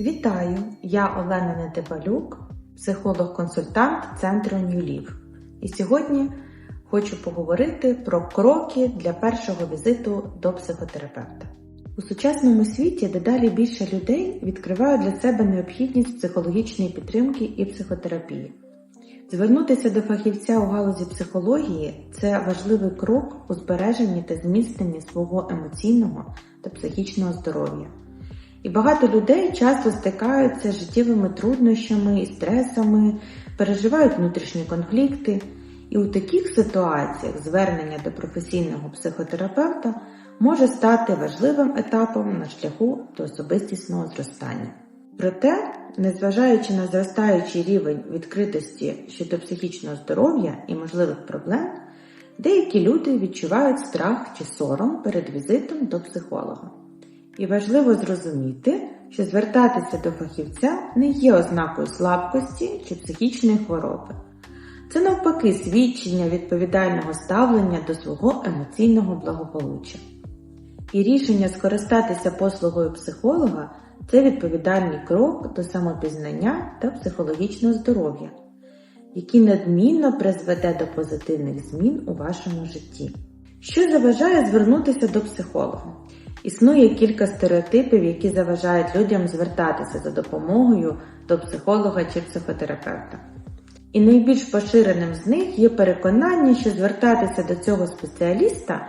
Вітаю! Я Олена Недебалюк, психолог-консультант центру New І сьогодні хочу поговорити про кроки для першого візиту до психотерапевта. У сучасному світі дедалі більше людей відкривають для себе необхідність психологічної підтримки і психотерапії. Звернутися до фахівця у галузі психології це важливий крок у збереженні та зміцненні свого емоційного та психічного здоров'я. І багато людей часто стикаються з життєвими труднощами і стресами, переживають внутрішні конфлікти. І у таких ситуаціях звернення до професійного психотерапевта може стати важливим етапом на шляху до особистісного зростання. Проте, незважаючи на зростаючий рівень відкритості щодо психічного здоров'я і можливих проблем, деякі люди відчувають страх чи сором перед візитом до психолога. І важливо зрозуміти, що звертатися до фахівця не є ознакою слабкості чи психічної хвороби. Це навпаки свідчення відповідального ставлення до свого емоційного благополуччя. І рішення скористатися послугою психолога це відповідальний крок до самопізнання та психологічного здоров'я, який надмінно призведе до позитивних змін у вашому житті. Що заважає звернутися до психолога? Існує кілька стереотипів, які заважають людям звертатися за допомогою до психолога чи психотерапевта. І найбільш поширеним з них є переконання, що звертатися до цього спеціаліста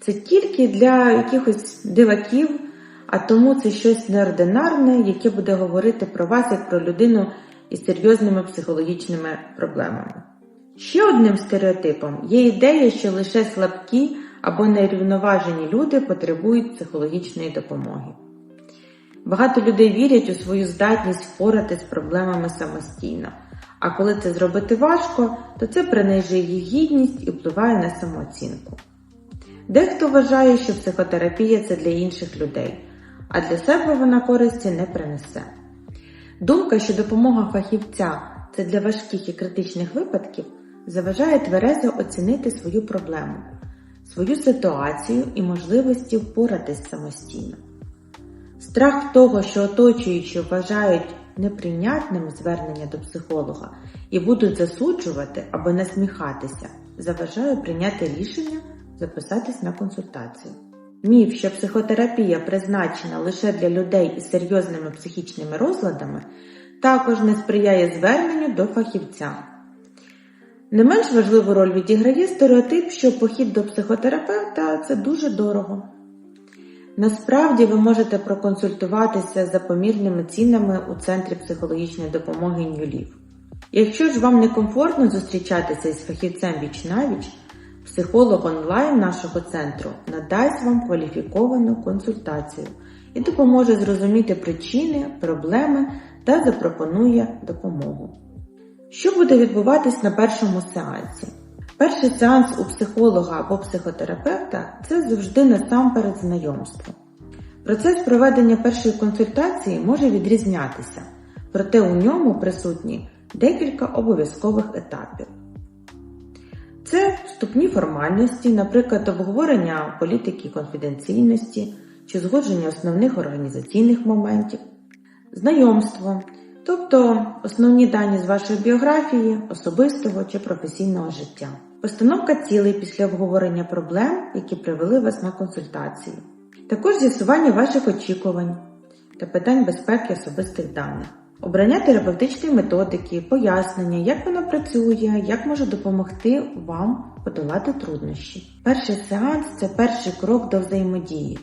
це тільки для якихось диваків, а тому це щось неординарне, яке буде говорити про вас як про людину із серйозними психологічними проблемами. Ще одним стереотипом є ідея, що лише слабкі або нерівноважені люди потребують психологічної допомоги. Багато людей вірять у свою здатність впорати з проблемами самостійно, а коли це зробити важко, то це принижує їх гідність і впливає на самооцінку. Дехто вважає, що психотерапія це для інших людей, а для себе вона користі не принесе. Думка, що допомога фахівця це для важких і критичних випадків, заважає тверезо оцінити свою проблему свою ситуацію і можливості впоратись самостійно. Страх того, що оточуючі вважають неприйнятним звернення до психолога і будуть засуджувати або насміхатися, заважає прийняти рішення записатись на консультацію. Міф, що психотерапія призначена лише для людей із серйозними психічними розладами, також не сприяє зверненню до фахівця. Не менш важливу роль відіграє стереотип, що похід до психотерапевта це дуже дорого. Насправді ви можете проконсультуватися за помірними цінами у Центрі психологічної допомоги Нюлів. Якщо ж вам некомфортно зустрічатися із фахівцем віч навіч, психолог онлайн нашого центру надасть вам кваліфіковану консультацію і допоможе зрозуміти причини, проблеми та запропонує допомогу. Що буде відбуватись на першому сеансі? Перший сеанс у психолога або психотерапевта це завжди насамперед знайомство. Процес проведення першої консультації може відрізнятися, проте у ньому присутні декілька обов'язкових етапів. Це вступні формальності, наприклад, обговорення політики конфіденційності чи згодження основних організаційних моментів, знайомство тобто основні дані з вашої біографії, особистого чи професійного життя. Постановка цілей після обговорення проблем, які привели вас на консультацію. Також з'ясування ваших очікувань та питань безпеки особистих даних. Обрання терапевтичної методики, пояснення, як вона працює, як може допомогти вам подолати труднощі. Перший сеанс це перший крок до взаємодії,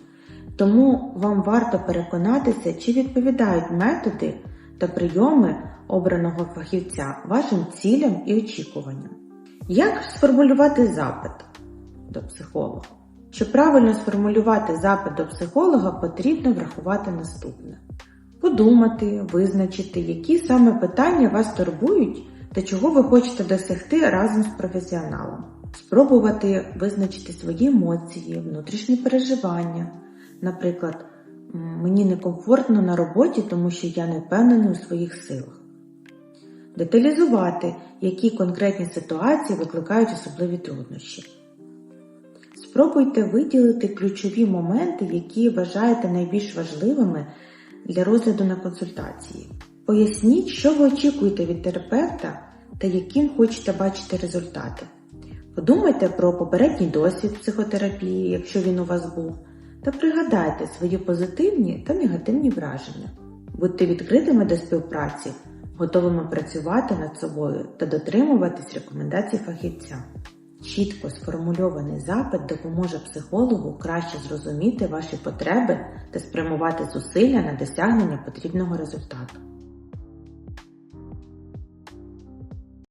тому вам варто переконатися, чи відповідають методи та прийоми обраного фахівця вашим цілям і очікуванням. Як сформулювати запит до психолога? Щоб правильно сформулювати запит до психолога, потрібно врахувати наступне: подумати, визначити, які саме питання вас турбують та чого ви хочете досягти разом з професіоналом. Спробувати визначити свої емоції, внутрішні переживання, наприклад, Мені некомфортно на роботі, тому що я не впевнений у своїх силах. Деталізувати, які конкретні ситуації викликають особливі труднощі. Спробуйте виділити ключові моменти, які вважаєте найбільш важливими для розгляду на консультації. Поясніть, що ви очікуєте від терапевта та яким хочете бачити результати. Подумайте про попередній досвід психотерапії, якщо він у вас був, та пригадайте свої позитивні та негативні враження. Будьте відкритими до співпраці, готовими працювати над собою та дотримуватись рекомендацій фахівця. Чітко сформульований запит допоможе психологу краще зрозуміти ваші потреби та спрямувати зусилля на досягнення потрібного результату.